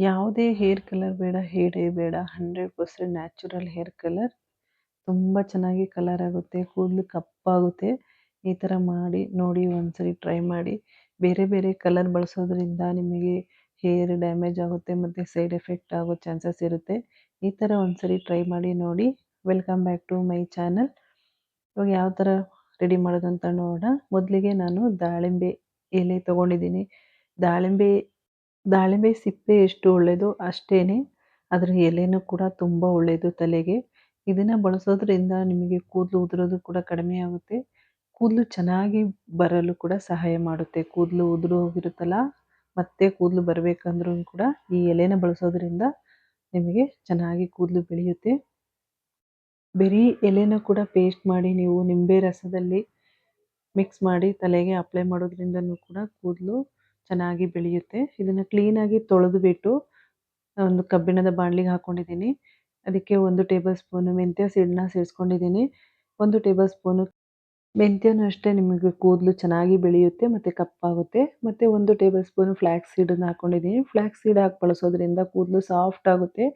ಯಾವುದೇ hair colour ಬೇಡ, ಹೇಡೇ ಬೇಡ, hundred percent natural hair colour. ತುಂಬ ಚೆನ್ನಾಗಿ ಕಲರ್ ಆಗುತ್ತೆ, ಕೂದಲು ಕಪ್ಪಾಗುತ್ತೆ. ಈ ಥರ ಮಾಡಿ, ನೋಡಿ ಒಂದ್ಸರಿ ಟ್ರೈ ಮಾಡಿ. ಬೇರೆ ಬೇರೆ ಕಲರ್ ಬಳಸೋದ್ರಿಂದ ನಿಮಗೆ ಹೇರ್ ಡ್ಯಾಮೇಜ್ ಆಗುತ್ತೆ, ಮತ್ತು ಸೈಡ್ ಎಫೆಕ್ಟ್ ಆಗೋ ಚಾನ್ಸಸ್ ಇರುತ್ತೆ. ಈ ಥರ ಒಂದ್ಸರಿ ಟ್ರೈ ಮಾಡಿ, ನೋಡಿ. Welcome back to my channel. ಇವಾಗ ಯಾವ ಥರ ರೆಡಿ ಮಾಡೋದು ಅಂತ ನೋಡೋಣ. ಮೊದಲಿಗೆ ನಾನು ದಾಳಿಂಬೆ ಎಲೆ ತೊಗೊಂಡಿದ್ದೀನಿ. ದಾಳಿಂಬೆ ದಾಳಿಂಬೆ ಸಿಪ್ಪೆ ಎಷ್ಟು ಒಳ್ಳೆಯದೋ ಅಷ್ಟೇ ಅದರ ಎಲೆನೂ ಕೂಡ ತುಂಬ ಒಳ್ಳೆಯದು ತಲೆಗೆ. ಇದನ್ನು ಬಳಸೋದ್ರಿಂದ ನಿಮಗೆ ಕೂದಲು ಉದುರೋದು ಕೂಡ ಕಡಿಮೆ ಆಗುತ್ತೆ. ಕೂದಲು ಚೆನ್ನಾಗಿ ಬರಲು ಕೂಡ ಸಹಾಯ ಮಾಡುತ್ತೆ. ಕೂದಲು ಉದುರು ಹೋಗಿರುತ್ತಲ್ಲ, ಮತ್ತೆ ಕೂದಲು ಬರಬೇಕಂದ್ರೂ ಕೂಡ ಈ ಎಲೆನ ಬಳಸೋದ್ರಿಂದ ನಿಮಗೆ ಚೆನ್ನಾಗಿ ಕೂದಲು ಬೆಳೆಯುತ್ತೆ. ಬರೀ ಎಲೆನ ಕೂಡ ಪೇಸ್ಟ್ ಮಾಡಿ ನೀವು ನಿಂಬೆ ರಸದಲ್ಲಿ ಮಿಕ್ಸ್ ಮಾಡಿ ತಲೆಗೆ ಅಪ್ಲೈ ಮಾಡೋದ್ರಿಂದನೂ ಕೂಡ ಕೂದಲು ಚೆನ್ನಾಗಿ ಬೆಳೆಯುತ್ತೆ. ಇದನ್ನು ಕ್ಲೀನಾಗಿ ತೊಳೆದುಬಿಟ್ಟು ಒಂದು ಕಬ್ಬಿಣದ ಬಾಣಲಿಗೆ ಹಾಕ್ಕೊಂಡಿದ್ದೀನಿ ಅದಕ್ಕೆ ಒಂದು ಟೇಬಲ್ ಸ್ಪೂನು ಮೆಂತ್ಯ ಸೀಡನ್ನ ಸೇರಿಸ್ಕೊಂಡಿದ್ದೀನಿ ಒಂದು ಟೇಬಲ್ ಸ್ಪೂನು ಮೆಂತ್ಯನೂ ಅಷ್ಟೇ ನಿಮಗೆ ಕೂದಲು ಚೆನ್ನಾಗಿ ಬೆಳೆಯುತ್ತೆ ಮತ್ತು ಕಪ್ಪಾಗುತ್ತೆ. ಮತ್ತು ಒಂದು ಟೇಬಲ್ ಸ್ಪೂನು ಫ್ಲ್ಯಾಕ್ಸ್ ಸೀಡನ್ನು ಹಾಕ್ಕೊಂಡಿದ್ದೀನಿ ಫ್ಲ್ಯಾಕ್ಸ್ ಸೀಡ್ ಹಾಕಿ ಬಳಸೋದ್ರಿಂದ ಕೂದಲು ಸಾಫ್ಟ್ ಆಗುತ್ತೆ.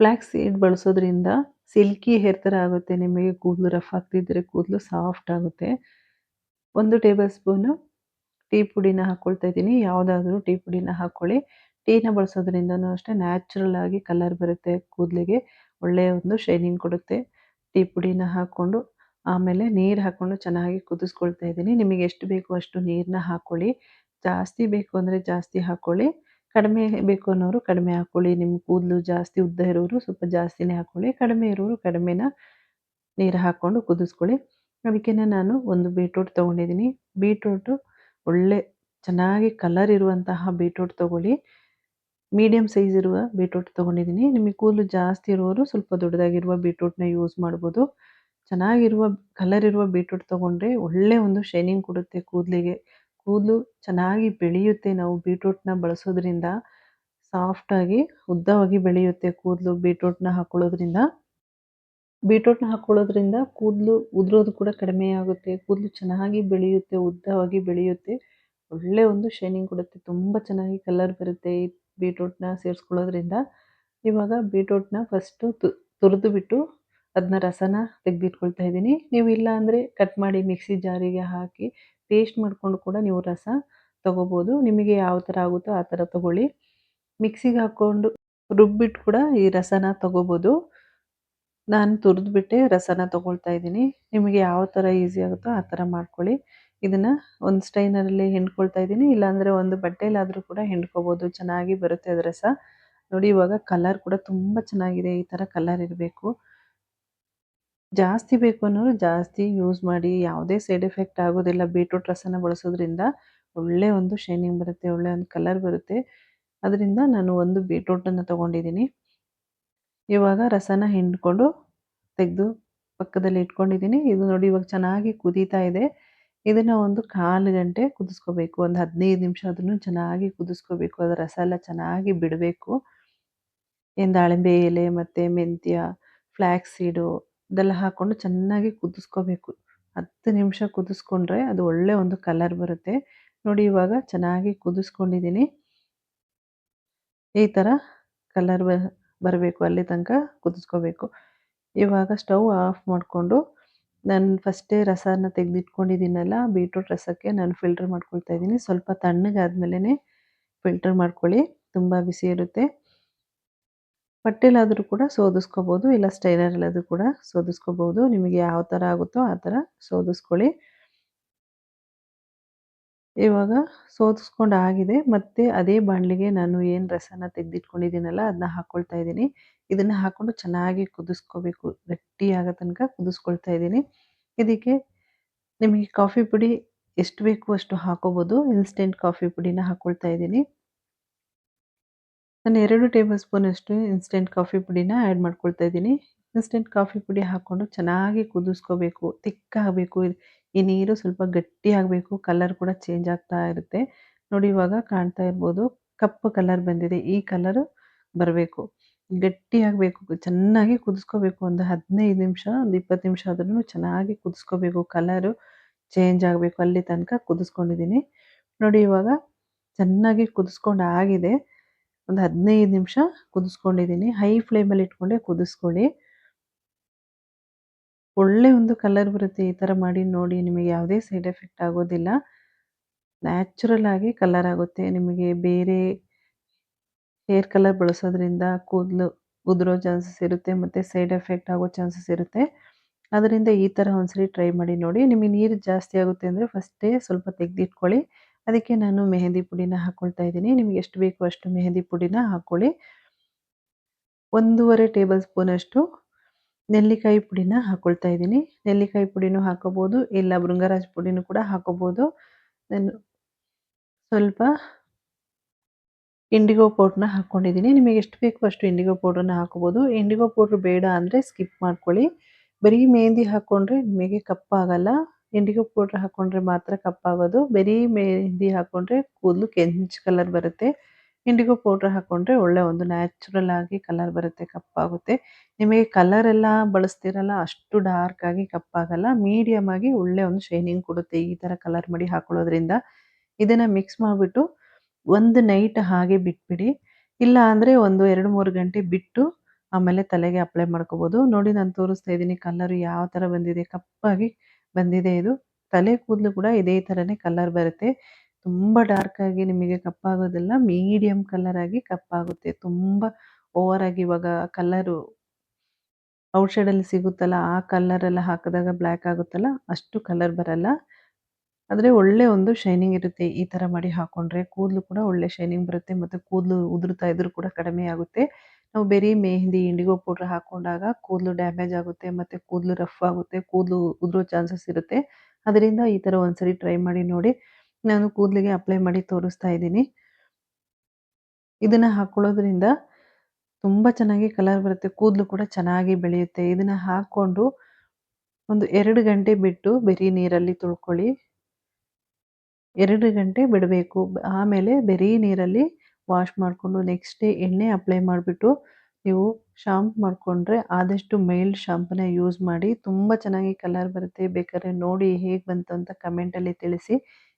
ಫ್ಲ್ಯಾಕ್ಸ್ ಸೀಡ್ ಬಳಸೋದ್ರಿಂದ ಸಿಲ್ಕಿ ಹೇರ್ ಥರ ಆಗುತ್ತೆ. ನಿಮಗೆ ಕೂದಲು ರಫ್ ಆಗ್ತಿದ್ದರೆ ಕೂದಲು ಸಾಫ್ಟ್ ಆಗುತ್ತೆ. ಒಂದು ಟೇಬಲ್ ಸ್ಪೂನು ಟೀ ಪುಡಿನ ಹಾಕ್ಕೊಳ್ತಾ ಇದ್ದೀನಿ. ಯಾವುದಾದ್ರೂ ಟೀ ಪುಡಿನ ಹಾಕ್ಕೊಳ್ಳಿ ಟೀನ ಬಳಸೋದ್ರಿಂದನೂ ಅಷ್ಟೇ ನ್ಯಾಚುರಲ್ ಆಗಿ ಕಲರ್ ಬರುತ್ತೆ ಕೂದಲಿಗೆ. ಒಳ್ಳೆಯ ಒಂದು ಶೈನಿಂಗ್ ಕೊಡುತ್ತೆ. ಟೀ ಪುಡಿನ ಹಾಕ್ಕೊಂಡು ಆಮೇಲೆ ನೀರು ಹಾಕ್ಕೊಂಡು ಚೆನ್ನಾಗಿ ಕುದಿಸ್ಕೊಳ್ತಾ ಇದ್ದೀನಿ. ನಿಮಗೆ ಎಷ್ಟು ಬೇಕು ಅಷ್ಟು ನೀರನ್ನ ಹಾಕ್ಕೊಳ್ಳಿ ಜಾಸ್ತಿ ಬೇಕು ಅಂದರೆ ಜಾಸ್ತಿ ಹಾಕ್ಕೊಳ್ಳಿ ಕಡಿಮೆ ಬೇಕು ಅನ್ನೋರು ಕಡಿಮೆ ಹಾಕ್ಕೊಳ್ಳಿ ನಿಮ್ಮ ಕೂದಲು ಜಾಸ್ತಿ ಉದ್ದ ಇರೋರು ಸ್ವಲ್ಪ ಜಾಸ್ತಿನೇ ಹಾಕ್ಕೊಳ್ಳಿ ಕಡಿಮೆ ಇರೋರು ಕಡಿಮೆನ ನೀರು ಹಾಕ್ಕೊಂಡು ಕುದಿಸ್ಕೊಳ್ಳಿ. ಅದಕ್ಕೆ ನಾನು ಒಂದು ಬೀಟ್ರೂಟ್ ತೊಗೊಂಡಿದ್ದೀನಿ. ಬೀಟ್ರೂಟು ಒಳ್ಳೆ ಚೆನ್ನಾಗಿ ಕಲರ್ ಇರುವಂತಹ ಬೀಟ್ರೂಟ್ ತೊಗೊಳ್ಳಿ. ಮೀಡಿಯಮ್ ಸೈಜ್ ಇರುವ ಬೀಟ್ರೂಟ್ ತೊಗೊಂಡಿದ್ದೀನಿ ನಿಮಗೆ ಕೂದಲು ಜಾಸ್ತಿ ಇರುವವರು ಸ್ವಲ್ಪ ದೊಡ್ಡದಾಗಿರುವ ಬೀಟ್ರೂಟ್ನ ಯೂಸ್ ಮಾಡ್ಬೋದು. ಚೆನ್ನಾಗಿರುವ ಕಲರ್ ಇರುವ ಬೀಟ್ರೂಟ್ ತೊಗೊಂಡ್ರೆ ಒಳ್ಳೆ ಒಂದು ಶೈನಿಂಗ್ ಕೊಡುತ್ತೆ ಕೂದಲಿಗೆ. ಕೂದಲು ಚೆನ್ನಾಗಿ ಬೆಳೆಯುತ್ತೆ ನಾವು ಬೀಟ್ರೂಟ್ನ ಬಳಸೋದ್ರಿಂದ. ಸಾಫ್ಟಾಗಿ ಉದ್ದವಾಗಿ ಬೆಳೆಯುತ್ತೆ ಕೂದಲು ಬೀಟ್ರೂಟ್ನ ಹಾಕ್ಕೊಳ್ಳೋದ್ರಿಂದ ಬೀಟ್ರೂಟ್ನ ಹಾಕ್ಕೊಳ್ಳೋದ್ರಿಂದ ಕೂದಲು ಉದುರೋದು ಕೂಡ ಕಡಿಮೆ ಆಗುತ್ತೆ, ಕೂದಲು ಚೆನ್ನಾಗಿ ಬೆಳೆಯುತ್ತೆ, ಉದ್ದವಾಗಿ ಬೆಳೆಯುತ್ತೆ. ಒಳ್ಳೆ ಒಂದು ಶೈನಿಂಗ್ ಕೊಡುತ್ತೆ, ತುಂಬ ಚೆನ್ನಾಗಿ ಕಲರ್ ಬರುತ್ತೆ ಈ ಬೀಟ್ರೂಟ್ನ ಸೇರಿಸ್ಕೊಳ್ಳೋದ್ರಿಂದ. ಇವಾಗ ಬೀಟ್ರೂಟ್ನ ಫಸ್ಟು ತುರಿದು ಬಿಟ್ಟು ಅದನ್ನ ರಸನ ತೆಗೆದಿಟ್ಕೊಳ್ತಾ ಇದ್ದೀನಿ. ನೀವು ಇಲ್ಲ ಅಂದರೆ ಕಟ್ ಮಾಡಿ ಮಿಕ್ಸಿ ಜಾರಿಗೆ ಹಾಕಿ ಪೇಸ್ಟ್ ಮಾಡಿಕೊಂಡು ಕೂಡ ನೀವು ರಸ ತಗೋಬೋದು. ನಿಮಗೆ ಯಾವ ಥರ ಆಗುತ್ತೋ ಆ ಥರ ತೊಗೊಳ್ಳಿ. ಮಿಕ್ಸಿಗೆ ಹಾಕ್ಕೊಂಡು ರುಬ್ಬಿಟ್ಟು ಕೂಡ ಈ ರಸನ ತೊಗೋಬೋದು. ನಾನು ತುರಿದ್ಬಿಟ್ಟೆ ರಸನ ತೊಗೊಳ್ತಾ ಇದ್ದೀನಿ. ನಿಮಗೆ ಯಾವ ಥರ ಈಸಿ ಆಗುತ್ತೋ ಆ ಥರ ಮಾಡ್ಕೊಳ್ಳಿ. ಇದನ್ನು ಒಂದು ಸ್ಟೈನರಲ್ಲಿ ಹಿಂಡ್ಕೊಳ್ತಾ ಇದ್ದೀನಿ. ಇಲ್ಲಾಂದರೆ ಒಂದು ಬಟ್ಟೆಲಾದರೂ ಕೂಡ ಹಿಂಡ್ಕೋಬೋದು. ಚೆನ್ನಾಗಿ ಬರುತ್ತೆ ಅದು ರಸ. ನೋಡಿ ಇವಾಗ ಕಲರ್ ಕೂಡ ತುಂಬ ಚೆನ್ನಾಗಿದೆ. ಈ ಥರ ಕಲರ್ ಇರಬೇಕು. ಜಾಸ್ತಿ ಬೇಕು ಅನ್ನೋರು ಜಾಸ್ತಿ ಯೂಸ್ ಮಾಡಿ. ಯಾವುದೇ ಸೈಡ್ ಎಫೆಕ್ಟ್ ಆಗೋದಿಲ್ಲ. ಬೀಟ್ರೂಟ್ ರಸನ ಬಳಸೋದ್ರಿಂದ ಒಳ್ಳೆ ಒಂದು ಶೈನಿಂಗ್ ಬರುತ್ತೆ. ಒಳ್ಳೆ ಒಂದು ಕಲರ್ ಬರುತ್ತೆ. ಅದರಿಂದ ನಾನು ಒಂದು ಬೀಟ್ರೂಟನ್ನು ತೊಗೊಂಡಿದ್ದೀನಿ. ಇವಾಗ ರಸನ ಹಿಂಡ್ಕೊಂಡು ತೆಗೆದು ಪಕ್ಕದಲ್ಲಿ ಇಟ್ಕೊಂಡಿದ್ದೀನಿ. ಇದು ನೋಡಿ ಇವಾಗ ಚೆನ್ನಾಗಿ ಕುದೀತಾ ಇದೆ. ಇದನ್ನು ಒಂದು ಕಾಲು ಗಂಟೆ ಕುದಿಸ್ಕೋಬೇಕು. ಒಂದು ಹದಿನೈದು ನಿಮಿಷ ಅದನ್ನು ಚೆನ್ನಾಗಿ ಕುದಿಸ್ಕೋಬೇಕು. ಅದರ ರಸ ಎಲ್ಲ ಚೆನ್ನಾಗಿ ಬಿಡಬೇಕು. ಏನು ದಾಳಿಂಬೆ ಎಲೆ ಮತ್ತು ಮೆಂತ್ಯ ಫ್ಲ್ಯಾಕ್ಸ್ ಸೀಡು ಇದೆಲ್ಲ ಹಾಕ್ಕೊಂಡು ಚೆನ್ನಾಗಿ ಕುದಿಸ್ಕೋಬೇಕು. ಹತ್ತು ನಿಮಿಷ ಕುದಿಸ್ಕೊಂಡ್ರೆ ಅದು ಒಳ್ಳೆ ಒಂದು ಕಲರ್ ಬರುತ್ತೆ. ನೋಡಿ ಇವಾಗ ಚೆನ್ನಾಗಿ ಕುದಿಸ್ಕೊಂಡಿದ್ದೀನಿ. ಈ ಥರ ಕಲರ್ ಬರಬೇಕು ಅಲ್ಲಿ ತನಕ ಕುದಿಸ್ಕೋಬೇಕು. ಇವಾಗ ಸ್ಟವ್ ಆಫ್ ಮಾಡಿಕೊಂಡು ನಾನು ಫಸ್ಟೇ ರಸನ ತೆಗೆದಿಟ್ಕೊಂಡಿದ್ದೀನಲ್ಲ ಬೀಟ್ರೂಟ್ ರಸಕ್ಕೆ ನಾನು ಫಿಲ್ಟರ್ ಮಾಡ್ಕೊಳ್ತಾ ಇದ್ದೀನಿ. ಸ್ವಲ್ಪ ತಣ್ಣಗಾದ್ಮೇಲೆ ಫಿಲ್ಟರ್ ಮಾಡ್ಕೊಳ್ಳಿ, ತುಂಬ ಬಿಸಿ ಇರುತ್ತೆ. ಬಟ್ಟೆಲಾದರೂ ಕೂಡ ಸೋದಿಸ್ಕೋಬೋದು, ಇಲ್ಲ ಸ್ಟೈನರಲ್ಲಾದರೂ ಕೂಡ ಸೋದಿಸ್ಕೋಬೋದು. ನಿಮಗೆ ಯಾವ ಥರ ಆಗುತ್ತೋ ಆ ಥರ ಸೋದಿಸ್ಕೊಳ್ಳಿ. ಇವಾಗ ಸೋತಿಸ್ಕೊಂಡು ಆಗಿದೆ. ಮತ್ತು ಅದೇ ಬಾಣಲಿಗೆ ನಾನು ಏನು ರಸನ ತೆಗೆದಿಟ್ಕೊಂಡಿದ್ದೀನಲ್ಲ ಅದನ್ನ ಹಾಕ್ಕೊಳ್ತಾ ಇದ್ದೀನಿ. ಇದನ್ನು ಹಾಕ್ಕೊಂಡು ಚೆನ್ನಾಗಿ ಕುದಿಸ್ಕೋಬೇಕು. ಗಟ್ಟಿ ಆಗೋ ತನಕ ಕುದಿಸ್ಕೊಳ್ತಾ ಇದ್ದೀನಿ. ಇದಕ್ಕೆ ನಿಮಗೆ ಕಾಫಿ ಪುಡಿ ಎಷ್ಟು ಬೇಕು ಅಷ್ಟು ಹಾಕೋಬೋದು. ಇನ್ಸ್ಟೆಂಟ್ ಕಾಫಿ ಪುಡಿನ ಹಾಕ್ಕೊಳ್ತಾ ಇದ್ದೀನಿ. ನಾನು ಎರಡು ಟೇಬಲ್ ಸ್ಪೂನಷ್ಟು ಇನ್ಸ್ಟೆಂಟ್ ಕಾಫಿ ಪುಡಿನ ಆ್ಯಡ್ ಮಾಡ್ಕೊಳ್ತಾ ಇದ್ದೀನಿ. ಇನ್ಸ್ಟೆಂಟ್ ಕಾಫಿ ಪುಡಿ ಹಾಕ್ಕೊಂಡು ಚೆನ್ನಾಗಿ ಕುದಿಸ್ಕೋಬೇಕು, ತಿಕ್ಕಾಗಬೇಕು. ಈ ನೀರು ಸ್ವಲ್ಪ ಗಟ್ಟಿ ಆಗಬೇಕು ಕಲರ್ ಕೂಡ ಚೇಂಜ್ ಆಗ್ತಾ ಇರುತ್ತೆ. ನೋಡಿ, ಇವಾಗ ಕಾಣ್ತಾ ಇರ್ಬೋದು ಕಪ್ಪು ಕಲರ್ ಬಂದಿದೆ. ಈ ಕಲರು ಬರಬೇಕು. ಗಟ್ಟಿ ಆಗಬೇಕು ಚೆನ್ನಾಗಿ ಕುದಿಸ್ಕೋಬೇಕು. ಒಂದು ಹದಿನೈದು ನಿಮಿಷ, ಒಂದು ಇಪ್ಪತ್ತು ನಿಮಿಷ ಆದ್ರೂ ಚೆನ್ನಾಗಿ ಕುದಿಸ್ಕೋಬೇಕು. ಕಲರು ಚೇಂಜ್ ಆಗಬೇಕು. ಅಲ್ಲಿ ತನಕ ಕುದಿಸ್ಕೊಂಡಿದ್ದೀನಿ. ನೋಡಿ, ಇವಾಗ ಚೆನ್ನಾಗಿ ಕುದಿಸ್ಕೊಂಡು ಆಗಿದೆ ಒಂದು 15 ನಿಮಿಷ ಕುದಿಸ್ಕೊಂಡಿದ್ದೀನಿ. ಹೈ ಫ್ಲೇಮಲ್ಲಿ ಇಟ್ಕೊಂಡೆ ಕುದಿಸ್ಕೊಳ್ಳಿ. ಒಳ್ಳೆ ಒಂದು ಕಲರ್ ಬರುತ್ತೆ ಈ ಥರ ಮಾಡಿ ನೋಡಿ ನಿಮಗೆ ಯಾವುದೇ ಸೈಡ್ ಎಫೆಕ್ಟ್ ಆಗೋದಿಲ್ಲ. ನ್ಯಾಚುರಲ್ ಆಗಿ ಕಲರ್ ಆಗುತ್ತೆ. ನಿಮಗೆ ಬೇರೆ ಹೇರ್ ಕಲರ್ ಬಳಸೋದ್ರಿಂದ ಕೂದಲು ಉದುರೋ ಚಾನ್ಸಸ್ ಇರುತ್ತೆ, ಮತ್ತು ಸೈಡ್ ಎಫೆಕ್ಟ್ ಆಗೋ ಚಾನ್ಸಸ್ ಇರುತ್ತೆ. ಅದರಿಂದ ಈ ಥರ ಒಂದ್ಸರಿ ಟ್ರೈ ಮಾಡಿ ನೋಡಿ. ನಿಮಗೆ ನೀರು ಜಾಸ್ತಿ ಆಗುತ್ತೆ ಅಂದರೆ ಫಸ್ಟೇ ಸ್ವಲ್ಪ ತೆಗೆದಿಟ್ಕೊಳ್ಳಿ. ಅದಕ್ಕೆ ನಾನು ಮೆಹಂದಿ ಪುಡಿನ ಹಾಕ್ಕೊಳ್ತಾ ಇದ್ದೀನಿ. ನಿಮಗೆ ಎಷ್ಟು ಬೇಕೋ ಅಷ್ಟು ಮೆಹಂದಿ ಪುಡಿನ ಹಾಕ್ಕೊಳ್ಳಿ. ಒಂದೂವರೆ ಟೇಬಲ್ ಸ್ಪೂನಷ್ಟು ನೆಲ್ಲಿಕಾಯಿ ಪುಡಿನ ಹಾಕ್ಕೊಳ್ತಾ ಇದ್ದೀನಿ. ನೆಲ್ಲಿಕಾಯಿ ಪುಡಿನೂ ಹಾಕೋಬೋದು, ಇಲ್ಲ ಭೃಂಗರಾಜ್ ಪುಡಿನೂ ಕೂಡ ಹಾಕೋಬೋದು. ನಾನು ಸ್ವಲ್ಪ ಇಂಡಿಗೋ ಪೌಡ್ರನ್ನ ಹಾಕ್ಕೊಂಡಿದ್ದೀನಿ. ನಿಮಗೆ ಎಷ್ಟು ಬೇಕೋ ಅಷ್ಟು ಇಂಡಿಗೋ ಪೌಡ್ರನ್ನ ಹಾಕೋಬೋದು. ಇಂಡಿಗೋ ಪೌಡ್ರ್ ಬೇಡ ಅಂದರೆ ಸ್ಕಿಪ್ ಮಾಡ್ಕೊಳ್ಳಿ. ಬರೀ ಮೆಹಂದಿ ಹಾಕ್ಕೊಂಡ್ರೆ ನಿಮಗೆ ಕಪ್ಪಾಗಲ್ಲ. ಇಂಡಿಗೋ ಪೌಡ್ರ್ ಹಾಕ್ಕೊಂಡ್ರೆ ಮಾತ್ರ ಕಪ್ಪಾಗೋದು. ಬರೀ ಮೆಹಂದಿ ಹಾಕ್ಕೊಂಡ್ರೆ ಕೂದಲು ಕೆಂಚು ಕಲರ್ ಬರುತ್ತೆ. ಇಂಡಿಗೋ ಪೌಡರ್ ಹಾಕೊಂಡ್ರೆ ಒಳ್ಳೆ ಒಂದು ನ್ಯಾಚುರಲ್ ಆಗಿ ಕಲರ್ ಬರುತ್ತೆ, ಕಪ್ಪಾಗುತ್ತೆ. ನಿಮಗೆ ಕಲರ್ ಎಲ್ಲ ಬಳಸ್ತಿರಲ್ಲ ಅಷ್ಟು ಡಾರ್ಕ್ ಆಗಿ ಕಪ್ಪಾಗಲ್ಲ. ಮೀಡಿಯಮ್ ಆಗಿ ಒಳ್ಳೆ ಒಂದು ಶೈನಿಂಗ್ ಕೊಡುತ್ತೆ ಈ ಥರ ಕಲರ್ ಮಾಡಿ ಹಾಕೊಳ್ಳೋದ್ರಿಂದ. ಇದನ್ನ ಮಿಕ್ಸ್ ಮಾಡಿಬಿಟ್ಟು ಒಂದು ನೈಟ್ ಹಾಗೆ ಬಿಟ್ಬಿಡಿ. ಇಲ್ಲ ಅಂದರೆ ಒಂದು 2, 3 ಗಂಟೆ ಬಿಟ್ಟು ಆಮೇಲೆ ತಲೆಗೆ ಅಪ್ಲೈ ಮಾಡ್ಕೋಬೋದು. ನೋಡಿ ನಾನು ತೋರಿಸ್ತಾ ಇದ್ದೀನಿ ಕಲರ್ ಯಾವ ಥರ ಬಂದಿದೆ ಕಪ್ಪಾಗಿ ಬಂದಿದೆ ಇದು. ತಲೆ ಕೂದಲು ಕೂಡ ಇದೇ ಥರನೇ ಕಲರ್ ಬರುತ್ತೆ. ತುಂಬ ಡಾರ್ಕ್ ಆಗಿ ನಿಮಗೆ ಕಪ್ಪಾಗೋದಿಲ್ಲ. ಮೀಡಿಯಂ ಕಲರ್ ಆಗಿ ಕಪ್ಪಾಗುತ್ತೆ. ತುಂಬ ಓವರ್ ಆಗಿ ಇವಾಗ ಕಲರು ಔಟ್‌ಸೈಡಲ್ಲಿ ಸಿಗುತ್ತಲ್ಲ ಆ ಕಲರ್ ಎಲ್ಲ ಹಾಕಿದಾಗ ಬ್ಲ್ಯಾಕ್ ಆಗುತ್ತಲ್ಲ ಅಷ್ಟು ಕಲರ್ ಬರಲ್ಲ. ಆದರೆ ಒಳ್ಳೆ ಒಂದು ಶೈನಿಂಗ್ ಇರುತ್ತೆ ಈ ಥರ ಮಾಡಿ ಹಾಕೊಂಡ್ರೆ ಕೂದಲು ಕೂಡ ಒಳ್ಳೆ ಶೈನಿಂಗ್ ಬರುತ್ತೆ ಮತ್ತು ಕೂದಲು ಉದುರುತ್ತಾ ಇದ್ರೂ ಕೂಡ ಕಡಿಮೆ ಆಗುತ್ತೆ. ನಾವು ಬೇರೆ ಮೆಹಂದಿ, ಇಂಡಿಗೋ ಪೌಡ್ರ್ ಹಾಕೊಂಡಾಗ ಕೂದಲು ಡ್ಯಾಮೇಜ್ ಆಗುತ್ತೆ ಮತ್ತು ಕೂದಲು ರಫ್ ಆಗುತ್ತೆ, ಕೂದಲು ಉದುರೋ ಚಾನ್ಸಸ್ ಇರುತ್ತೆ. ಅದರಿಂದ ಈ ಥರ ಒಂದ್ಸರಿ ಟ್ರೈ ಮಾಡಿ ನೋಡಿ. ನಾನು ಕೂದಲಿಗೆ ಅಪ್ಲೈ ಮಾಡಿ ತೋರಿಸ್ತಾ ಇದ್ದೀನಿ. ಇದನ್ನು ಹಾಕ್ಕೊಳ್ಳೋದ್ರಿಂದ ತುಂಬ ಚೆನ್ನಾಗಿ ಕಲರ್ ಬರುತ್ತೆ. ಕೂದಲು ಕೂಡ ಚೆನ್ನಾಗಿ ಬೆಳೆಯುತ್ತೆ. ಇದನ್ನು ಹಾಕ್ಕೊಂಡು ಒಂದು ಎರಡು ಗಂಟೆ ಬಿಟ್ಟು ಬೆರಿ ನೀರಲ್ಲಿ ತೊಳ್ಕೊಳ್ಳಿ. ಎರಡು ಗಂಟೆ ಬಿಡಬೇಕು. ಆಮೇಲೆ ಬೆರಿ ನೀರಲ್ಲಿ ವಾಶ್ ಮಾಡಿಕೊಂಡು ನೆಕ್ಸ್ಟ್ ಡೇ ಎಣ್ಣೆ ಅಪ್ಲೈ ಮಾಡಿಬಿಟ್ಟು ನೀವು ಶಾಂಪ್ ಮಾಡಿಕೊಂಡ್ರೆ ಆದಷ್ಟು ಮೈಲ್ಡ್ ಶಾಂಪನ್ನ ಯೂಸ್ ಮಾಡಿ. ತುಂಬ ಚೆನ್ನಾಗಿ ಕಲರ್ ಬರುತ್ತೆ. ಬೇಕಾದ್ರೆ ನೋಡಿ ಹೇಗೆ ಬಂತು ಅಂತ ಕಮೆಂಟಲ್ಲಿ ತಿಳಿಸಿ.